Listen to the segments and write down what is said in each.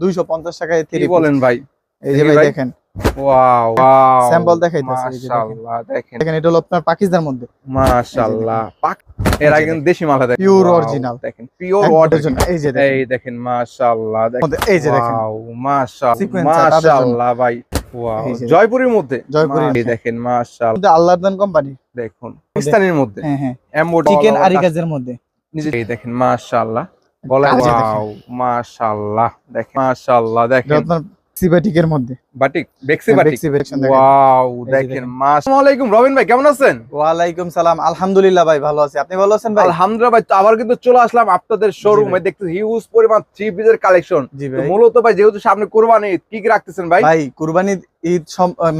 250 টাকায় কি 3 বলেন ভাই? এই যে ভাই। দেখেন। Wow wow. যে দেখেন। মাশাআল্লাহ দেখেন। দেখেন এটা হলো আপনার পাকিস্তানের মধ্যে। মাশাআল্লাহ। পাক এর আগে দেশি মাল দেখেন। Wow, original। দেখেন পিওর অরিজিনাল এই যে দেখেন। এই দেখেন মাশাআল্লাহ দেখেন। এই যে দেখেন। ওয়াও মাশাআল্লাহ। মাশাআল্লাহ ভাই। ওয়াও জয়পুরের মধ্যে? জয়পুরের এই। দেখেন মাশাআল্লাহ। আল্লাহর কোম্পানি দেখুন পাকিস্তানের মধ্যে? হ্যাঁ হ্যাঁ। এমবোর্ড চিকেন আরিকাজের মধ্যে। এই দেখেন মাশাআল্লাহ। বলেন ওয়াও মাশাআল্লাহ দেখেন। মাশাআল্লাহ দেখেন। আপনার সিবাটিকের মধ্যে। বাটিক বেক্সি বাটিক। বেক্সি বেকশন দেখেন ওয়াও দেখেন দেখেন। আসসালামু আলাইকুম রবিন ভাই কেমন আছেন? ওয়ালাইকুম সালাম আলহামদুলিল্লাহ ভাই ভালো আছি। আপনি ভালো আছেন ভাই? আলহামদুলিল্লাহ ভাই তো আবার কিন্তু চলে আসলাম আপনাদের শোরুমে দেখতে হিউজ পরিমাণ থ্রি পিসের কালেকশন মূলত ভাই যেহেতু সামনে কোরবানি ঈদ, কি কি রাখতেছেন ভাই? ভাই কুরবানি ঈদ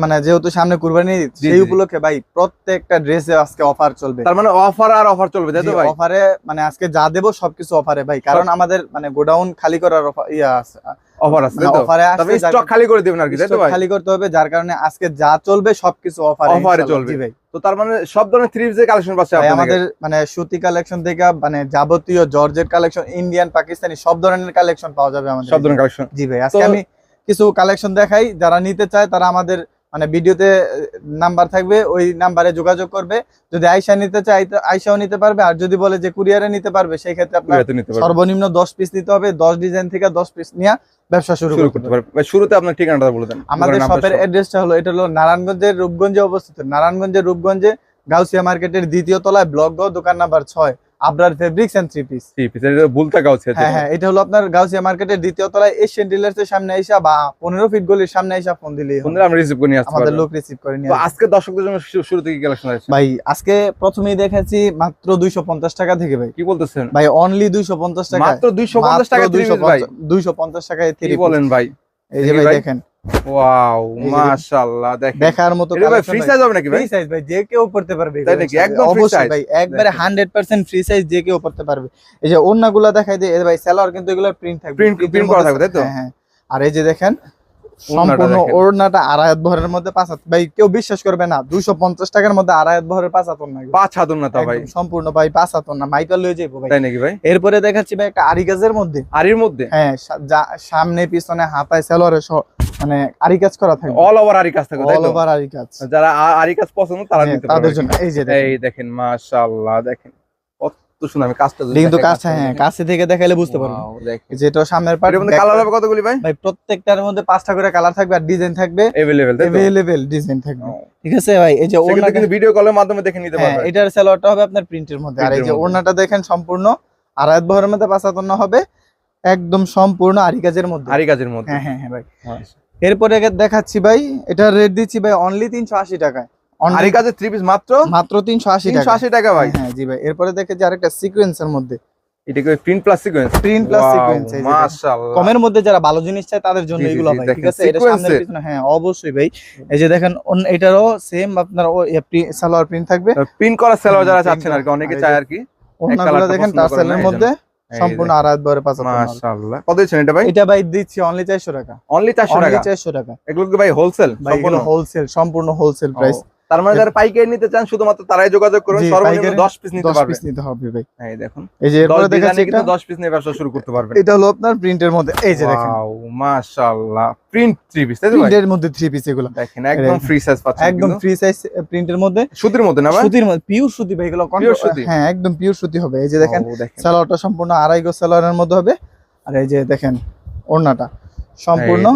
মানে যেহেতু সামনে কুরবানি ঈদ সেই উপলক্ষে ভাই প্রত্যেকটা ড্রেসে আজকে অফার চলবে। তার মানে অফার আর অফার চলবে তাই তো ভাই? অফারে মানে আজকে যা দেবো সবকিছু অফারে ভাই কারণ আমাদের মানে গোডাউন খালি করার ইয়া আছে। অফার আছে অফারে তবে স্টক খালি করে দিবেন আর কি তাই তো ভাই? খালি করতে হবে যার কারণে আজকে যা চলবে সবকিছু অফারে চলবে। ভাই। তো তার মানে সব ধরনের থ্রি পিসের কালেকশন পাচ্ছে আমাদের মানে সুতি কালেকশন থেকে মানে যাবতীয় জর্জের কালেকশন ইন্ডিয়ান পাকিস্তানি সব ধরনের কালেকশন পাওয়া যাবে আমাদের সব ধরনের কালেকশন জি ভাই আজকে আমি কিছু কালেকশন দেখাই যারা নিতে চায় তারা আমাদের মানে ভিডিওতে নাম্বার থাকবে ওই নাম্বারে যোগাযোগ করবে। যদি আইসা নিতে আইতে- আইসাও নিতে পারবে আর যদি বলে যে কুরিয়ারে নিতে পারবে সেই ক্ষেত্রে আপনার সর্বনিম্ন দশ পিস নিতে হবে দশ ডিজাইন থেকে দশ পিস নিয়ে ব্যবসা শুরু করতে ভাই শুরুতে আপনার ঠিকানাটা বলে দেন। আমাদের শপের অ্যাড্রেসটা হলো এটা হলো নারায়ণগঞ্জের রূপগঞ্জে অবস্থিত। নারায়ণগঞ্জের রূপগঞ্জে গাউসিয়া মার্কেটের দ্বিতীয় তলায় ব্লক দোকান নাম্বার ছয়। Abrar fabrics and three piece three piece এটা ভুল থাকা হ্যাঁ হ্যাঁ এটা হলো আপনার গাউসিয়া মার্কেটের দ্বিতীয় তলায় এশিয়ান ডিলার্স এর সামনে আইসা বা পনেরো ফিট গলির সামনে আইসা ফোন দিলেই হবে। বন্ধুরা আমরা রিসিভ করে নিয়ে আসতে আমাদের লোক রিসিভ করে নিয়ে আজকে দর্শকদের জন্য শুরু থেকে কালেকশন আছে? ভাই আজকে প্রথমেই দেখাচ্ছি মাত্র দুইশো পঞ্চাশ টাকা থেকে ভাই। কি বলতেছেন? ভাই অনলি দুইশো পঞ্চাশ টাকা মাত্র 250 টাকা থ্রি পিস ভাই। দুইশো পঞ্চাশ টাকায় কি থ্রি বলেন ভাই এই যে ভাই। দেখেন। ওয়াও মাশাআল্লাহ দেখেন। দেখার মতো এটা ভাই ফ্রি সাইজ হবে নাকি ভাই? ফ্রি সাইজ ভাই যে কেউ পড়তে পারবে তাই নাকি? একদম অবশ্যই size? ভাই একবারে 100% ফ্রি সাইজ যে কেউ পড়তে পারবে। এই যে ওন্নাগুলো দেখাই দিয়ে ভাই সেলার কিন্তু এগুলো প্রিন্ট থাকবে। এর print করা থাকবে, তাই তো? হ্যাঁ, হ্যাঁ। আর এই যে দেখেন ওড়নাটা সম্পূর্ণ ওড়নাটা আড়াই ভরের মধ্যে পাঁচ হাত ভাই কেউ বিশ্বাস করবে না 250 টাকার মধ্যে আড়াই ভরের পাঁচ হাত। পাঁচ হাত না তা ভাই সম্পূর্ণ ভাই পাঁচ হাত ওড়না। মাইকাল লয়ে যাইবো ভাই। তাই নাকি ভাই? এরপরে দেখাচ্ছি ভাই একটা আরিকাজের মধ্যে। আর এর মধ্যে? হ্যাঁ যা- সামনে পিছনে হাতায় সেলরে মানে আরিকাজ করা থাকবে অল ওভার আরি কাজ থাকবে তাই অল তো ওভার আরিকাজ যারা আ- আরি কাজ পছন্দ তারা হ্যাঁ, নিতে তাদের পারবে জন্য এই যে দেখেন এই দেখেন মাশাআল্লাহ দেখেন কত সুন্দর আমি কাজটা যদি এটা কিন্তু দেখাই, কাছে হ্যাঁ দেখেন। কাছে থেকে দেখাইলে বুঝতে পারবেন Wow, দেখেন যেটা সামনের পার্ট এর মধ্যে কালার হবে কতগুলি ভাই ভাই প্রত্যেকটার মধ্যে পাঁচটা করে কালার থাকবে আর ডিজাইন থাকবে अवेलेबल তাই তো अवेलेबल ডিজাইন থাকবে ও, ঠিক আছে ভাই এই যে সেক্ষেত্রে ওড়নাটা কিন্তু ভিডিও কলের মাধ্যমে দেখে নিতে হ্যাঁ পারবে এটার সেলোয়ারটা হবে আপনার প্রিন্টের মধ্যে আর এই Print যে এর মধ্যে। ওড়নাটা দেখেন সম্পূর্ণ আড়াই বহরের মধ্যে পাঁচাতন্ন হবে একদম সম্পূর্ণ আরি কাজের মধ্যে আরি কাজের মধ্যে হ্যাঁ হ্যাঁ হ্যাঁ ভাই মাশা- এরপরে দেখাচ্ছি ভাই এটা রেট দিচ্ছি ভাই অনলি তিনশো আশি টাকায়। থ্রি পিস মাত্র? মাত্র তিনশো আশি 380 টাকা ভাই। হ্যাঁ জি ভাই। এরপরে দেখেছি আরেকটা সিকোয়েন্সের মধ্যে। এটা print plus sequence print plus sequence. মাশাআল্লাহ। কমের মধ্যে যারা ভালো জিনিস চায় তাদের জন্য এগুলো ভাই ঠিক আছে? এটা sequence পিছনে হ্যাঁ অবশ্যই ভাই। এই যে দেখেন এটারও সেম আপনার সালোয়ার প্রিন্ট থাকবে। প্রিন্ট করা সেলার যারা চাচ্ছেন আর কি অনেকে চায় আর কি। ওনাগুলো দেখেন তার সেলের মধ্যে। সম্পূর্ণ। আড়াই বরে পাঁচ মাশাআল্লাহ। কত দিচ্ছেন এটা ভাই? এটা ভাই দিচ্ছি অনলি চারশো টাকা। অনলি 400 অনলি টাকা? চারশো টাকা। এগুলো কি ভাই হোলসেল এগুলো হোলসেল সম্পূর্ণ হোলসেল প্রাইস তার মানে যারা পাইকারি নিতে চান শুধুমাত্র তারাই যোগাযোগ করুন সর্বনিম্ন 10 পিস নিতে দশ পারবে পিস নিতে হবে ভাই। এই দেখুন এই যে এরপরে দেখাচ্ছি এটা 10 পিস নিয়ে ব্যবসা শুরু করতে পারবেন। এটা হলো আপনার প্রিন্টের মধ্যে এই যে দেখেন। ওয়াও মাশাআল্লাহ প্রিন্ট থ্রি পিস তাই তো ভাই? প্রিন্টের মধ্যে থ্রি পিস এগুলো। দেখেন একদম ফ্রি সাইজ পাচ্ছেন একদম ফ্রি সাইজ প্রিন্টের মধ্যে। সুতির মধ্যে না ভাই? সুতির মধ্যে পিওর সুতি ভাই এগুলো Pure সুতি? হ্যাঁ একদম পিওর সুতি হবে। এই যে দেখেন সালোয়ারটা সম্পূর্ণ আড়াই গো সালোয়ারের মধ্যে হবে। আর এই যে দেখেন ওড়নাটা। সম্পূর্ণ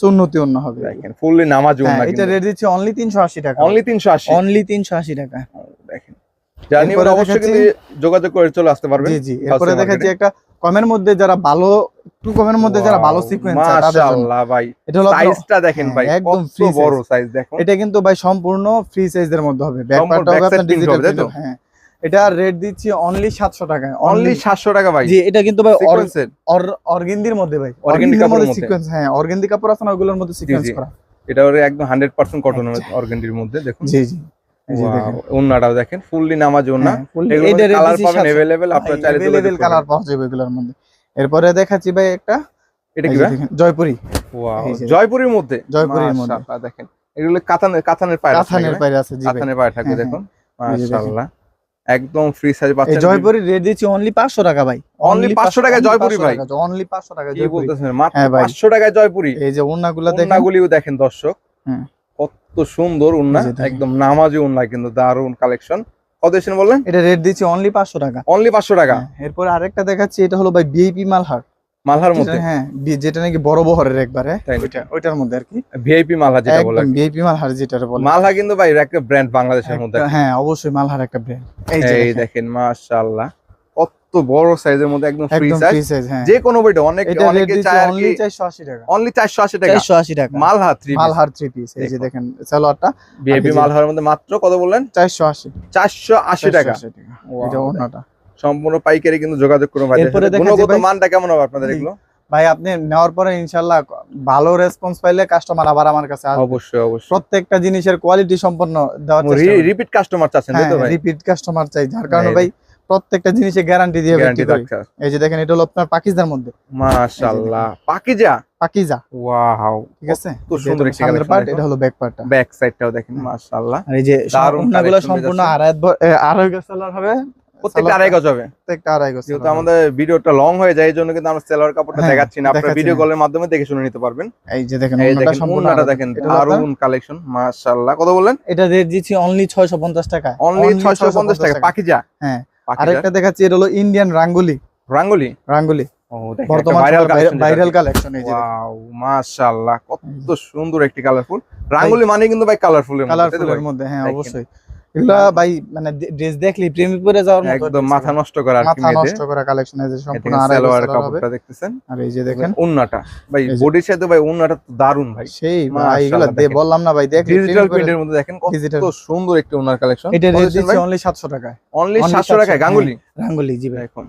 সুন্নতি ওড়না হবে। দেখেন ফুললি নামাজ হ্যাঁ, এটা রেট দিচ্ছি অনলি তিনশো আশি টাকা। অনলি 380 অনলি তিনশো আশি টাকা। দেখেন জানি অবশ্যই কিন্তু যোগাযোগ করে চলে আসতে পারবেন। জি জি এরপরে দেখাচ্ছি একটা কমের মধ্যে যারা ভালো একটু কমের মধ্যে যারা ভালো সিকোয়েন্স মাশাআল্লাহ ভাই। এটা হলো সাইজটা দেখেন হ্যাঁ, ভাই একদম free বড় সাইজ দেখুন এটা কিন্তু ভাই সম্পূর্ণ ফ্রি সাইজের মধ্যে হবে। ব্যাক হবে আপনার ডিজিটাল? হ্যাঁ। এটা রেট দিচ্ছি অনলি 700 টাকায় অনলি 700 টাকা ভাই জি এটা কিন্তু ভাই সিকোয়েন্সের অর্গেন্দির মধ্যে ভাই Organdy অর্গেন্দির কাপড়ের মধ্যে মধ্যে। সিকোয়েন্স হ্যাঁ অর্গেন্দি কাপড় আছে না ওগুলোর মধ্যে সিকোয়েন্স জি। করা এটা ওর একদম 100% কটনের অর্গানডির মধ্যে দেখুন জি জি এই যে দেখেন ওন্নাটাও দেখেন ফুললি নামাজ ওন্না হ্যাঁ, full- এগুলো এইটা rate কালার দিচ্ছি পাবেন 700 अवेलेबल আপনারা ভাই, চাইলে available যোগাযোগ কালার করবেন পাওয়া যাবে এগুলোর মধ্যে এরপরে দেখাচ্ছি ভাই একটা এটা এই কি যে ভাই দেখেন, জয়পুরি ওয়াও এই যে। জয়পুরের মধ্যে জয়পুরের মধ্যে। মাশাআল্লাহ দেখেন এগুলো কাতানের কাতানের পায়রা কাথানের পাইরে আছে জি ভাই কাতানের পায়রা থাকবে হ্যাঁ, দেখুন এই যে দেখেন। মাশাআল্লাহ একদম ফ্রি সাইজ পাচ্ছেন জয়পুরি রেট দিচ্ছি অনলি পাঁচশো টাকা ভাই। অনলি 500 টাকা জয়পুরি ভাই? অনলি পাঁচশো টাকা কি জয়পুরি। বলতেছেন? মাত্র হ্যাঁ 500 টাকা জয়পুরি। এই যে ওন্নাগুলো দেখেন। উন্নাগুলিও দেখেন দর্শক। হ্যাঁ কত সুন্দর উন্না। একদম নামাজি উন্না কিন্তু দারুণ কালেকশন কত বললেন? এটা রেট দিচ্ছি অনলি পাঁচশো টাকা। অনলি পাঁচশো টাকা। হ্যাঁ, এরপর আরেকটা দেখাচ্ছি এটা হলো ভাই ভিআইপি মালহার। মালহার মধ্যে? হ্যাঁ যেটা নাকি বড় বহরের একবারে ওইটা ওইটার মধ্যে আর কি। ভিআইপি মালহা যেটা বলে বিএপি মালহার যেটা বলে। মালহা কিন্তু ভাই একটা ব্র্যান্ড বাংলাদেশের মধ্যে। হ্যাঁ অবশ্যই মালহার একটা ব্র্যান্ড এই দেখেন, মাশাআল্লাহ। কত বড় সাইজের মধ্যে একদম ফ্রি সাইজ হ্যাঁ। যে কোনো বইটা অনেক অনেকে চায় আর অনলি কি 480 টাকা। অনলি 480 টাকা। 480 টাকা। মালহা 3 মালহার থ্রি পিস এই যে দেখেন সালোয়ারটা। ভিআইপি মালহার মধ্যে মাত্র কত বললেন? 480 480 টাকা। 480 টাকা। Wow, এটা ওন্নাটা সম্পূর্ণ পাইকারি কিন্তু যোগাযোগ করুন ভাই গুণগত মানটা কেমন হবে আপনাদের। এগুলো? ভাই আপনি নেওয়ার পরে ইনশাআল্লাহ ভালো রেসপন্স পাইলে কাস্টমার আবার আমার কাছে আসবে। অবশ্যই অবশ্যই। প্রত্যেকটা জিনিসের কোয়ালিটি সম্পন্ন দেওয়ার চেষ্টা করি। রিপিট কাস্টমার চাচ্ছেন তাই তো হ্যাঁ ভাই? রিপিট কাস্টমার চাই যার কারণে ভাই প্রত্যেকটা জিনিসে গ্যারান্টি দিয়ে গ্যারান্টি এই যে দেখেন এটা হলো আপনার পাকিজার মধ্যে। মাশাআল্লাহ। পাকিজা? পাকিজা। ওয়াও। ঠিক আছে? কত সুন্দর একটি সামনের পার্ট এটা হলো ব্যাক পার্টটা ব্যাক সাইডটাও দেখেন মাশাআল্লাহ। আর এই যে দারুণ ওন্নাগুলো সম্পূর্ণ আড়াই আড়াই গজ হবে। প্রত্যেকটা আড়াই গজ হবে। প্রত্যেকটা আড়াই গজ যেহেতু আমাদের ভিডিওটা লং হয়ে যায় এই জন্য কিন্তু আমরা সেলার কাপড়টা হ্যাঁ, দেখাচ্ছি না। আপনারা ভিডিও কলের মাধ্যমে দেখে শুনে নিতে পারবেন। এই যে দেখেন দেখেন দারুণ কালেকশন মাশাআল্লাহ। কত বললেন? এটা রেট দিচ্ছি অনলি 650 টাকা। অনলি 650 টাকা। পাকিজা হ্যাঁ। আরেকটা দেখাচ্ছি এটা হলো ইন্ডিয়ান রাঙ্গুলি রাঙ্গুলি রাঙ্গুলি ভাইরাল ভাইরাল কালেকশন এই যে ওয়াও মাশাআল্লাহ কত সুন্দর একটি কালারফুল রাঙ্গুলি মানে কিন্তু ভাই কালারফুল কালারফুলের মধ্যে হ্যাঁ অবশ্যই। এগুলা ভাই মানে ড্রেস দেখলি প্রেমে পড়ে যাওয়ার মতো একদম মাথা নষ্ট করা মাথা নষ্ট করা কালেকশন এই যে সম্পূর্ণ দেখেন আড়াই গজ সালোয়ার কাপড়টা দেখতেছেন? আর এই যে দেখেন। উন্নাটা। ভাই বডির সাথে ভাই উন্নাটা তো দারুণ ভাই। সেই ভাই এগুলা বললাম না ভাই দেখলি ডিজিটাল প্রিন্টের মধ্যে দেখেন কত সুন্দর একটি কালেকশন এটা রেট দিচ্ছি অনলি 700 টাকায়। অনলি only 700 টাকায় 700 গাঙ্গুলি? জি ভাই। দেখুন।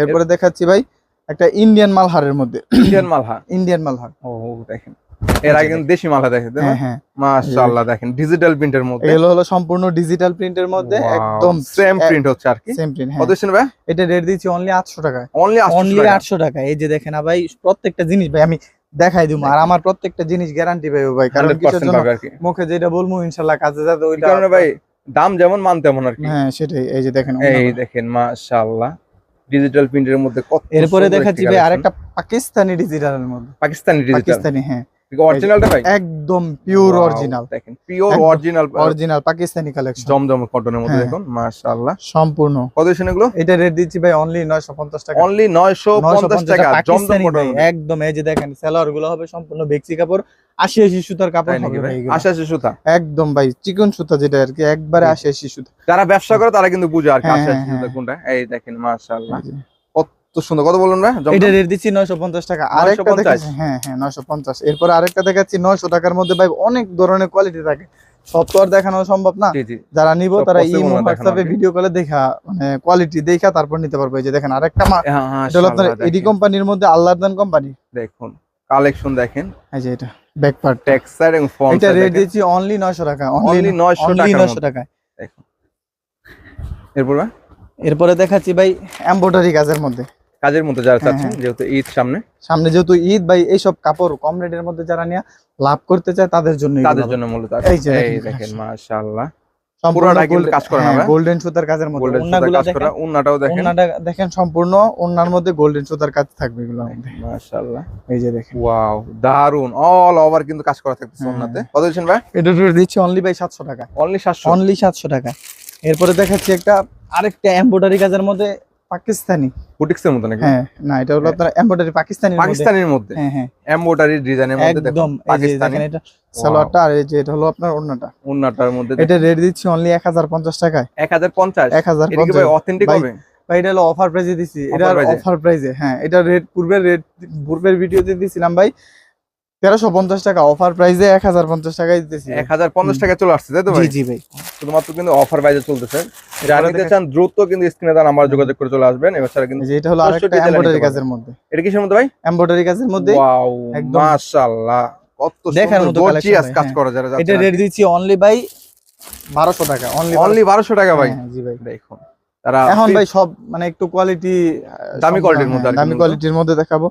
এরপরে দেখাচ্ছি ভাই একটা ইন্ডিয়ান মালহারের মধ্যে। Indian Malhar Indian Malhar. ও দেখেন। এর আগে দেশি মালহা দেখেন? হ্যাঁ হ্যাঁ। মাশাআল্লাহ দেখেন ডিজিটাল প্রিন্টের মধ্যে। এগুলো হলো সম্পূর্ণ ডিজিটাল প্রিন্টের মধ্যে একদম সেম প্রিন্ট হচ্ছে আর কি। সেম প্রিন্ট হ্যাঁ। দিচ্ছেন ভাই? এটা রেট দিচ্ছি অনলি 800 টাকায় অনলি 800 অনলি টাকা। 800 টাকা। এই যে দেখেন ভাই প্রত্যেকটা জিনিস ভাই আমি দেখাই দিব। আর আমার প্রত্যেকটা জিনিস গ্যারান্টি পাইবো ভাই কারণ 100% জন্য মুখে যেটা বলব ইনশাআল্লাহ কাজে যাবে ওইটা কারণে ভাই দাম যেমন মান তেমন আর কি। হ্যাঁ সেটাই। এই যে দেখেন এই। দেখেন মাশাআল্লাহ। ডিজিটাল প্রিন্টের মধ্যে কত এরপরে দেখাচ্ছি ভাই আরেকটা পাকিস্তানি ডিজিটালের মধ্যে। পাকিস্তানি ডিজিটাল পাকিস্তানি হ্যাঁ। অরিজিনালটা ভাই একদম পিওর অরিজিনাল দেখেন pure original original Pakistani collection Zamzam কটনের মধ্যে হ্যাঁ। দেখুন মাশাআল্লাহ। সম্পূর্ণ। কত দিচ্ছেন এগুলো? এটা রেট দিচ্ছি ভাই অনলি 950 টাকা। অনলি 950 টাকা জমজম কটন একদম। এই যে দেখেন সেলারগুলো হবে সম্পূর্ণ বেক্সি কাপড় 80 80 সুতার কাপড় তাই নাকি ভাই? ভাই এগুলো। সুতা? একদম ভাই চিকন সুতা যেটা আর কি একবারে। 80 80 সুতা। যারা ব্যবসা করে তারা কিন্তু বুঝে আর কি হ্যাঁ, আশাশি হ্যাঁ, সুতা। কোনটা। এই দেখেন মাশাআল্লাহ। তো সুন্দর কত বলুন ভাই? এটা রেট দিচ্ছি 950 টাকা আরেকটা দেখাচ্ছি। হ্যাঁ হ্যাঁ 950 এরপর আরেকটা দেখাচ্ছি 900 টাকার মধ্যে ভাই অনেক ধরনের কোয়ালিটি থাকে। সব তো আর দেখানো সম্ভব না। যারা নিব তারা ইমো হোয়াটসঅ্যাপে ভিডিও কলে দেখা মানে কোয়ালিটি দেখা তারপর নিতে পারবে। এই যে দেখেন আরেকটা মা এটা হলো আপনার এডি কোম্পানির মধ্যে আল্লাহদান কোম্পানি দেখুন কালেকশন দেখেন। এই যে এটা ব্যাক পার্ট টেক্সচার এবং ফন্ট এটা রেট দিচ্ছি অনলি 900 টাকা অনলি অনলি 900 অনলি টাকা 900 টাকা এরপর এরপরে দেখাচ্ছি ভাই এমব্রয়ডারি কাজের মধ্যে। কাজের মধ্যে যারা হ্যাঁ, চাচ্ছেন হ্যাঁ। যেহেতু ঈদ সামনে। সামনে যেহেতু ঈদ ভাই এইসব কাপড় কম রেটের মধ্যে যারা নিয়ে লাভ করতে চায় তাদের জন্য তাদের জন্য মূলত। এই যে দেখেন দেখেন মাশাআল্লাহ। সম্পূর্ণ? গোল্ডেন সুতার কাজের মধ্যে। গোল্ডেন সুতার কাজ উন্নাটাও দেখেন। ওন্নাটা দেখেন সম্পূর্ণ ওন্নার মধ্যে গোল্ডেন সুতার কাজ থাকবে মধ্যে মাশাআল্লাহ। এই যে দেখেন। ওয়াও দারুণ অল ওভার কিন্তু কাজ করা থাকতেছে হ্যাঁ। কত দিচ্ছেন ভাই? এটা দিচ্ছি অনলি ভাই 700 টাকা। অনলি 700 অনলি 700 টাকা। এরপরে দেখাচ্ছি একটা আরেকটা এমব্রয়ডারি কাজের মধ্যে পাকিস্তানি। বুটিক্সের মতো নাকি? হ্যাঁ না এটা হলো আপনার এমব্রয়ডারি পাকিস্তানি পাকিস্তানের মধ্যে? হ্যাঁ হ্যাঁ। এমব্রয়ডারি ডিজাইনের মধ্যে একদম পাকিস্তানি। এটা সালোয়ারটা আর এই যে এটা হলো আপনার ওড়নাটা। উন্নাটার মধ্যে এটা রেট দিচ্ছি অনলি 1050 টাকায়। 1050 এটা কি 1050 ভাই অথেন্টিক হবে? ভাই এটা হলো অফার প্রাইসে দিছি। এটা? অফার প্রাইসে হ্যাঁ এটা রেট পূর্বের রেট পূর্বের ভিডিওতে দিছিলাম ভাই 1350 টাকা অফার প্রাইসে 1050 টাকায় দিতেছি 1050 টাকা চলে আসছে তাই তো জি ভাই? জি ভাই। শুধুমাত্র কিন্তু অফার বাইজে চলতেছে। যারা নিতে চান দ্রুত কিন্তু স্ক্রিনে তার নাম্বার যোগাযোগ করে চলে আসবেন। এবার ছাড়া কিন্তু এটা হলো 65 আরেকটা এমব্রয়ডারি কাজের মধ্যে। এটা কিসের মধ্যে ভাই? এমব্রয়ডারি কাজের মধ্যে। ওয়াও একদম। মাশাআল্লাহ কত দেখার মতো গর্জিয়াস কাজ হ্যাঁ। করা যারা এটা রেট দিচ্ছি অনলি ভাই 1200 টাকা অনলি অনলি 1200 টাকা ভাই। জি ভাই। দেখুন তারা এখন ভাই সব মানে একটু কোয়ালিটি দামি quality-র মধ্যে দামি কোয়ালিটির মধ্যে দেখাবো।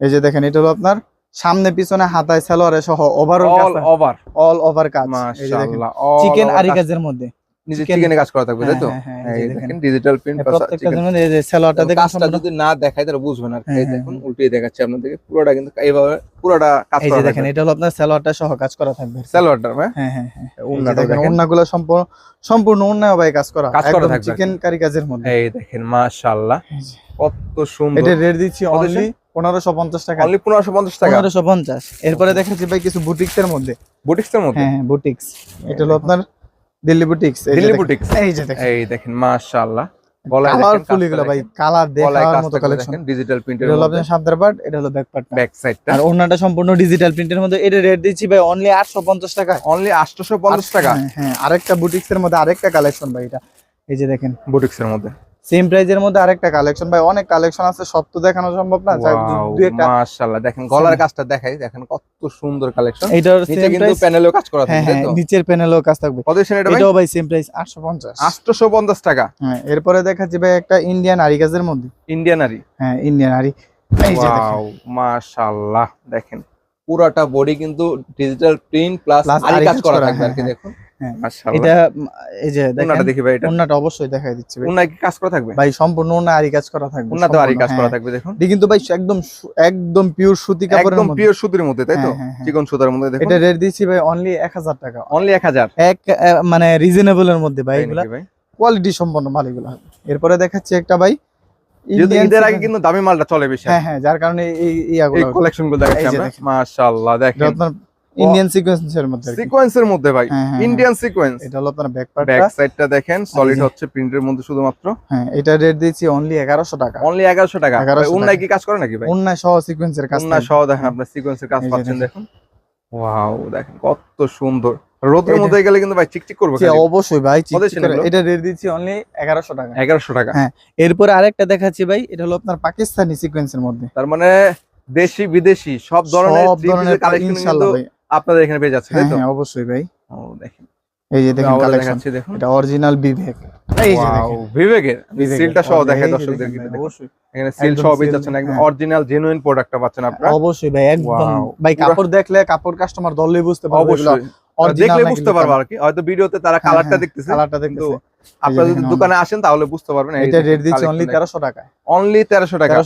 এই যে দেখেন এটা হলো আপনার সামনে পিছনে হাতায় সালোয়ারে সহ overall all over all over কাজ। এই মাশাআল্লাহ চিকেন আরি কাজের মধ্যে। নিজে চিকেনে কাজ করা থাকবে তাই তো? হ্যাঁ, হ্যাঁ, এই এই দেখেন। ডিজিটাল প্রিন্ট এই প্রত্যেকটা জন্য এই যে সেলোয়ারটা দেখেন কাজটা যদি না দেখায় তাহলে বুঝবেন আর কি। হ্যাঁ, এই দেখুন উল্টিয়ে দেখাচ্ছি আপনাদেরকে পুরোটা কিন্তু এইভাবে পুরোটা কাজ এই করা যে দেখেন এটা হলো আপনার সেলোয়ারটা সহ কাজ করা থাকবে। স্যালোয়ারটা হ্যাঁ? হ্যাঁ হ্যাঁ এই ওন্নাটাও দেখেন ওন্নাগুলো সম্পূর্ণ সম্পূর্ণ ওন্নায় ভাই কাজ করা থাকবে। চিকেন কারি কাজের মধ্যে। এই দেখেন মাশাআল্লাহ এই কত সুন্দর। এটা রেট দিচ্ছি অনলি পনেরোশো পঞ্চাশ টাকা। অনলি পনেরোশো পঞ্চাশ টাকা? পনেরোশো পঞ্চাশ। এরপরে দেখাচ্ছি ভাই কিছু বুটিক্স এর মধ্যে মধ্যে? হ্যাঁ হ্যাঁ বুটিক্স। এটা হলো আপনার দিল্লি বুটিক্স। দিল্লি বুটিক্স? এই যে দেখেন। এই দেখেন মাশাআল্লাহ। কালারফুল এগুলো ভাই কালার গলায় দেখার মতো কালেকশন ডিজিটাল প্রিন্টের এটা হলো আপনার সামনের পার্ট এটা হলো ব্যাক পার্ট ব্যাক সাইডটা আর ওনাটা সম্পূর্ণ ডিজিটাল প্রিন্টের মধ্যে। এটা রেট দিচ্ছি ভাই অনলি আটশো পঞ্চাশ টাকা অনলি 850 টাকা? হ্যাঁ, হ্যাঁ আরেকটা বুটিক্স এর মধ্যে আরেকটা কালেকশন ভাই এটা। এই যে দেখেন। বুটিক্সের মধ্যে। সেম প্রাইজের মধ্যে আরেকটা কালেকশন ভাই অনেক কালেকশন আছে সব তো দেখানো সম্ভব না। মাশাআল্লাহ। দেখেন গলার কাজটা দেখাই দেখেন কত সুন্দর কালেকশন এইটার নিচে কিন্তু প্যানেলেও কাজ করা হ্যাঁ থাকে হ্যাঁ তো? নিচের প্যানেলেও কাজ থাকবে। কত এটা ভাই? এটাও ভাই সেম প্রাইস আটশো পঞ্চাশ। 850 টাকা। হ্যাঁ এরপরে দেখাচ্ছি ভাই একটা ইন্ডিয়ান আরি কাজের মধ্যে। ইন্ডিয়ান আরি হ্যাঁ ইন্ডিয়ান আরি এই যে দেখেন। ওয়াও মাশাআল্লাহ দেখেন। পুরাটা বডি কিন্তু ডিজিটাল প্রিন্ট প্লাস Plus আরি কাজ করা থাকবে আর কি হ্যাঁ, দেখুন। হ্যাঁ। এটা এই যে দেখেন দেখি ভাই এটা। অবশ্যই দেখাই দিচ্ছি ভাই। উন্না কি কাজ করা থাকবে? ভাই সম্পূর্ণ আরি কাজ করা থাকবে আরি কাজ করা হ্যাঁ। থাকবে দেখুন। এটা কিন্তু ভাই একদম একদম পিওর সুতি কাপড়ের একদম পিওর সুতির মধ্যে তাই তো? হ্যাঁ, হ্যাঁ, হ্যাঁ। চিকন সুতার মধ্যে দেখুন। এটা রেট দিচ্ছি ভাই অনলি এক হাজার টাকা। অনলি 1000 এক আহ, মানে রিজনেবল এর মধ্যে ভাই তাই এগুলা। ভাই? কোয়ালিটি সম্পন্ন মাল এগুলা। এরপরে দেখাচ্ছি একটা ভাই ঈদের আগে কিন্তু দামি মালটা চলে বেশি হ্যাঁ হ্যাঁ যার কারণে এই এই কালেকশনগুলো দেখাচ্ছি আমরা দেখেন। মাশাআল্লাহ ইন্ডিয়ান সিকোয়েন্সের মধ্যে। সিকোয়েন্সের মধ্যে ভাই হ্যাঁ, হ্যাঁ, ইন্ডিয়ান সিকোয়েন্স হ্যাঁ। এটা হলো আপনার ব্যাক ব্যাক সাইডটা দেখেন সলিড হচ্ছে প্রিন্টের মধ্যে শুধুমাত্র। হ্যাঁ এটা রেট অনলি টাকা। অনলি 1100 টাকা। 1100 উন্নায় কি কাজ করে নাকি ভাই? সহ সিকোয়েন্সের কাজ উন্না থাকবে। সহ দেখেন আপনার সিকোয়েন্সের কাজ পাচ্ছেন দেখুন। ওয়াও দেখেন কত সুন্দর। রোদের মধ্যে গেলে কিন্তু ভাই চিকচিক করবে অবশ্যই ভাই? এটা রেট দিচ্ছি অনলি এগারোশো টাকা। 1100 টাকা। হ্যাঁ। এরপরে আরেকটা দেখাচ্ছি ভাই এটা হলো আপনার পাকিস্তানি সিকোয়েন্সের মধ্যে। তার মানে দেশি বিদেশি সব ধরনের ধরনের কালেকশন কিন্তু আপনাদের এখানে পেয়ে যাচ্ছে তাই হ্যাঁ তো? হ্যাঁ অবশ্যই ভাই। ও দেখেন। এই যে দেখেন কালেকশন এটা অরিজিনাল বিবেক এই যে দেখেন। বিবেকের। সিলটা সহ এই দর্শকদের দেখেন কিন্তু অবশ্যই। এখানে সিল একদম সহ পেয়ে যাচ্ছেন একদম। অরিজিনাল জেনুইন প্রোডাক্টটা পাচ্ছেন আপনারা। অবশ্যই ভাই একদম ভাই কাপড় দেখলে কাপড় কাস্টমার ধরলেই বুঝতে পারবে অবশ্যই। দেখলে বুঝতে পারব আর কি। হয়তো ভিডিওতে তারা হ্যাঁ, কালারটা হ্যাঁ, দেখতেছে কালারটা কিন্তু দেখতেছে। আপনারা যদি দোকানে আসেন তাহলে বুঝতে পারবেন এটা রেট দিচ্ছি অনলি টাকা। অনলি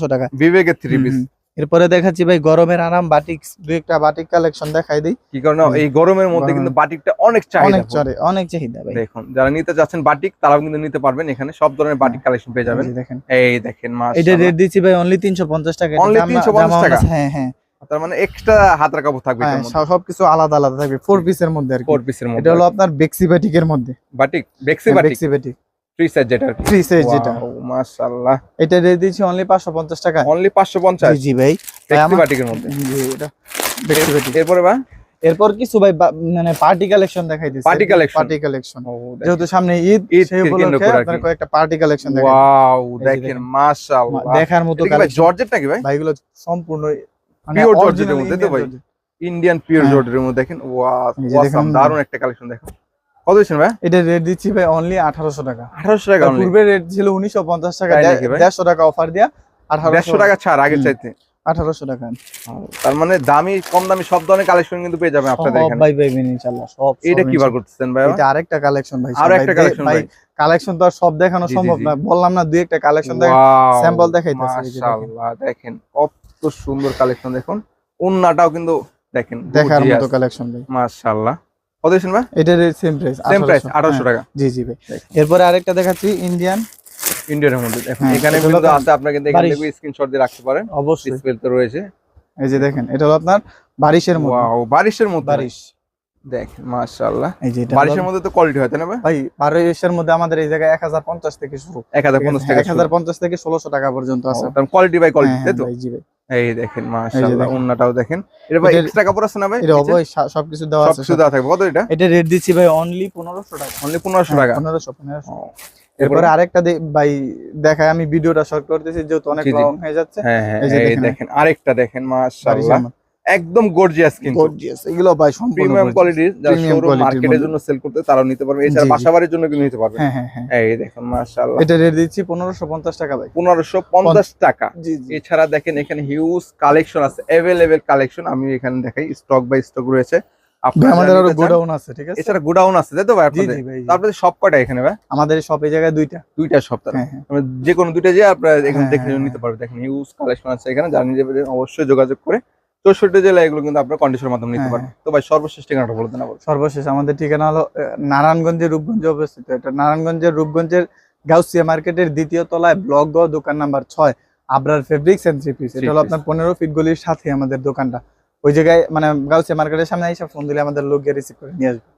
টাকা বিবেকের থ্রি পিস এরপরে দেখাচ্ছি ভাই গরমের আরাম বাটিক দুই একটা বাটিক কালেকশন দেখাই দিই। কি কারণে এই গরমের মধ্যে কিন্তু বাটিকটা অনেক চাহিদা অনেক চড়ে অনেক চাহিদা ভাই। দেখুন যারা নিতে চাচ্ছেন বাটিক তারাও কিন্তু নিতে পারবেন এখানে। সব ধরনের বাটিক কালেকশন পেয়ে যাবেন। দেখেন। এই দেখেন এটা রেট দিচ্ছি ভাই অনলি তিনশো পঞ্চাশ টাকা। এটা Only জামা- 350 টাকা? হ্যাঁ হ্যাঁ। তার মানে এক্সট্রা হাতের কাপড় থাকবে হ্যাঁ সবকিছু আলাদা আলাদা থাকবে ফোর পিসের মধ্যে আর ফোর পিসের এটা মধ্যে। হলো আপনার বেক্সি বাটিকের মধ্যে। বাটিক বেক্সি বাটিক বেক্সি বাটিক থ্রি সাইজ যেটা আর থ্রি সাইজ যেটা। Wow, মাশাআল্লাহ। এটা রেট দিচ্ছি অনলি পাঁচশো পঞ্চাশ টাকা অনলি 550 জি জি ভাই। ভাই বেক্সি আমার- বাটিকের মধ্যে। জি, এটা বেক্সি বাটিক এরপরে বা? এরপর কিছু ভাই মানে পার্টি কালেকশন দেখাই Party collection? পার্টি কালেকশন যেহেতু সামনে ঈদ সেই উপলক্ষে আপনার। কয়েকটা পার্টি কালেকশন দেখাই ওয়াও দেখেন। মাশাআল্লাহ। দেখার মতো এটা কালেকশন জর্জেট নাকি ভাই? ভাই এগুলো সম্পূর্ণ মানে Pure জর্জেটের মধ্যে তো ভাই? Indian pure. জর্জেটের মধ্যে দেখেন ওয়াসাম। দারুণ একটা কালেকশন দেখুন কত দিচ্ছেন ভাই এটা রেট দিচ্ছি ভাই অনলি আঠারোশো টাকা 1800 টাকা পূর্বে রেট ছিল উনিশশো পঞ্চাশ টাকা তাই নাকি ভাই? দেড়শো টাকা অফার দিয়া 150 আঠারোশো টাকা ছাড় আগের চাইতে আঠারোশো টাকা তার মানে দামি কম দামি সব ধরনের কালেকশন কিন্তু পেয়ে যাবেন আপনাদের এখানে ভাই ভাই ইনশাআল্লাহ সব এটা কি বার করতেছেন ভাই এটা আরেকটা কালেকশন ভাই আরও একটা কালেকশন ভাই কালেকশন তো আর সব দেখানো সম্ভব। না বললাম না দুই একটা কালেকশন দেখা Wow, sample দেখাইতেছে। মাশাআল্লাহ, দেখেন কত সুন্দর কালেকশন দেখুন। উন্নাটাও কিন্তু দেখেন দেখার। মতো কালেকশন ভাই। মাশাআল্লাহ। কত দিচ্ছেন ভাই? এটা সেম প্রাইস সেম প্রাইস 1800 টাকা। জি জি ভাই। এরপর আরেকটা দেখাচ্ছি ইন্ডিয়ান ইন্ডিয়ার মধ্যে দেখুন। হ্যাঁ, এখানে কিন্তু আছে আপনারা কিন্তু এখানে। থেকে স্ক্রিনশট দিয়ে রাখতে পারেন। অবশ্যই। ডিসপ্লেতে রয়েছে। এই যে দেখেন এটা হলো আপনার বারিশের মধ্যে। ওয়াও বারিশের মধ্যে। বারিশ। দেখেন মাশাআল্লাহ। এই যে বারিশের মধ্যে তো কোয়ালিটি হয় তাই না ভাই? ভাই বারিশের মধ্যে আমাদের এই জায়গায় থেকে শুরু। 1050 টাকা এক হাজার পঞ্চাশ থেকে টাকা পর্যন্ত আছে। কোয়ালিটি বাই কোয়ালিটি হ্যাঁ, তাই তো? হ্যাঁ, জি ভাই। এই দেখেন মাশাআল্লাহ দেখেন। দেখেন। এটা ভাই এক্সট্রা কাপড় আছে না ভাই? এটা অবশ্যই সবকিছু দেওয়া আছে কিছু দেওয়া থাকবে। কত এটা? এটা রেট দিচ্ছি ভাই অনলি টাকা। অনলি 1500 টাকা? এরপরে আরেকটা ভাই দেখায় আমি ভিডিওটা শর্ট করতেছি যেহেতু অনেক। লং হয়ে যাচ্ছে। হ্যাঁ হ্যাঁ এই দেখেন। আরেকটা দেখেন মাশাআল্লাহ। একদম গর্জিয়াস কিন্তু। Gorgeous, এগুলো ভাই সম্পূর্ণ প্রিমিয়াম। কোয়ালিটির যারা শোরুম মার্কেটের জন্য সেল করতে তারাও নিতে পারবে। এছাড়া। বাসাবাড়ির জন্য কিন্তু নিতে পারবে। হ্যাঁ হ্যাঁ হ্যাঁ। এই দেখুন মাশাআল্লাহ। এটা রেট দিচ্ছি পনেরোশো পঞ্চাশ টাকা ভাই। পনেরোশো পঞ্চাশ টাকা। জি জি। এছাড়া দেখেন এখানে হিউজ কালেকশন আছে অ্যাভেলেবেল কালেকশন আমি এখানে দেখাই স্টক বাই স্টক রয়েছে। আমাদের আরও গোডাউন আছে ঠিক আছে? এছাড়া গোডাউন আছে তাই তো ভাই আপনাদের? আপনাদের সব কয়টা এখানে ভাই? আমাদের সব এই জায়গায় দুইটা। দুইটা হ্যাঁ মানে যে কোনো দুইটা যে আপনারা এখানে হ্যাঁ, দেখে হ্যাঁ, নিতে পারবেন দেখেন ইউজ কালেকশন আছে এখানে। যারা নিজে অবশ্যই যোগাযোগ করে চৌষট্টি জেলা এগুলো কিন্তু আপনার কন্ডিশনের মাধ্যমে নিতে হ্যাঁ, পারবেন। তো ভাই সর্বশেষ ঠিকানাটা বলে দেন সর্বশেষ আমাদের ঠিকানা হলো নারায়ণগঞ্জের রূপগঞ্জে অবস্থিত। এটা নারায়ণগঞ্জের রূপগঞ্জের গাউসিয়া মার্কেটের দ্বিতীয় তলায় ব্লক গ দোকান নাম্বার ছয় Abrar fabrics and three piece. এটা হলো আপনার পনেরো ফিট গলির সাথে আমাদের দোকানটা। ওই জায়গায় মানে গাউসিয়া মার্কেটের সামনে এসে ফোন দিলে আমাদের লোক গিয়ে রিসিভ করে নিয়ে আসবে।